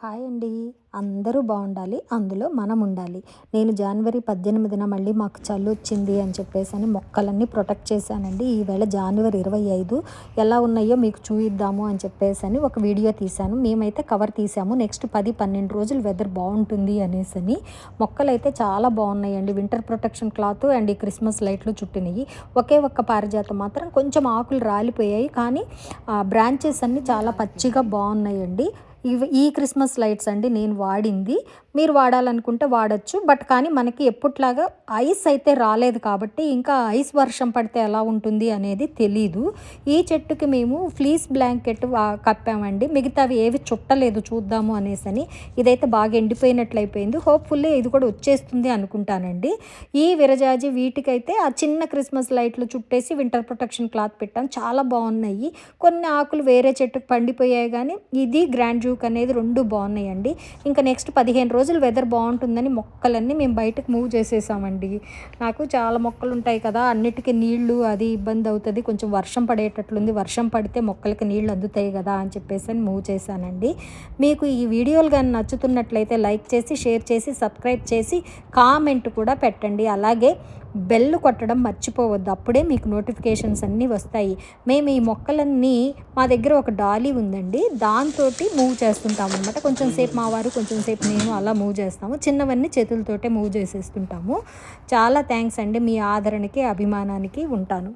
Hi అండి. అందరూ బాగుండాలి అందులో మనం ఉండాలి నేను జనవరి పద్దెనిమిదిన మళ్ళీ మాకు చల్లు వచ్చింది అని చెప్పేసి అని మొక్కలన్నీ ప్రొటెక్ట్ చేశానండి. ఈవేళ జనవరి ఇరవై ఐదు ఎలా ఉన్నాయో మీకు చూయిద్దాము అని చెప్పేసి అని ఒక వీడియో తీశాను. మేమైతే కవర్ తీసాము నెక్స్ట్ పది పన్నెండు రోజులు వెదర్ బాగుంటుంది అనేసి అని మొక్కలు అయితే చాలా బాగున్నాయండి. వింటర్ ప్రొటెక్షన్ క్లాత్ అండ్ ఈ క్రిస్మస్ లైట్లు చుట్టినవి ఒకే ఒక్క పారిజాతం మాత్రం కొంచెం ఆకులు రాలిపోయాయి కానీ బ్రాంచెస్ అన్నీ చాలా పచ్చిగా బాగున్నాయండి. ఇవి ఈ క్రిస్మస్ లైట్స్ అండి. నేను వాడింది. మీరు వాడాలనుకుంటే వాడచ్చు. బట్ కానీ మనకి ఎప్పట్లాగా ఐస్ అయితే రాలేదు కాబట్టి ఇంకా ఐస్ వర్షం పడితే ఎలా ఉంటుంది అనేది తెలీదు. ఈ చెట్టుకి మేము ఫ్లీస్ బ్లాంకెట్ కప్పామండి. మిగతావి ఏవి చుట్టలేదు చూద్దాము అనేసని ఇదైతే బాగా ఎండిపోయినట్లు అయిపోయింది హోప్ఫుల్లీ ఇది కూడా వచ్చేస్తుంది అనుకుంటానండి. ఈ విరజాజి వీటికైతే ఆ చిన్న క్రిస్మస్ లైట్లు చుట్టేసి వింటర్ ప్రొటెక్షన్ క్లాత్ పెట్టాం. చాలా బాగున్నాయి. కొన్ని ఆకులు వేరే చెట్టుకు పండిపోయాయి కానీ ఇది గ్రాండ్ జూక్ అనేది రెండు బాగున్నాయండి. ఇంకా నెక్స్ట్ పదిహేను రోజులు వెదర్ బాగుంటుందని మొక్కలన్నీ మేము బయటకు మూవ్ చేసేసామండి. నాకు చాలా మొక్కలు ఉంటాయి కదా అన్నిటికీ నీళ్ళు అది ఇబ్బంది అవుతుంది. కొంచెం వర్షం పడేటట్లుంది. వర్షం పడితే మొక్కలకి నీళ్ళు అందుతాయి కదా అని చెప్పేసి అని మూవ్ చేశానండి. మీకు ఈ వీడియోలు కానీ నచ్చుతున్నట్లయితే లైక్ చేసి షేర్ చేసి సబ్స్క్రైబ్ చేసి కామెంట్ కూడా పెట్టండి. అలాగే బెల్ కొట్టడం మర్చిపోవద్దు. అప్పుడే మీకు నోటిఫికేషన్స్ అన్నీ వస్తాయి. మేము ఈ మొక్కలన్నీ మా దగ్గర ఒక డాలీ ఉందండి. దాంతో మూవ్ చేస్తుంటాము అనమాట కొంచెం సేపు మా వారు కొంచెం సేపు నేను అలా మూవ్ చేస్తాము. చిన్నవన్నీ చేతులతోటే మూవ్ చేసేస్తుంటాము. చాలా థ్యాంక్స్ అండి. మీ ఆదరణకి అభిమానానికి ఉంటాను.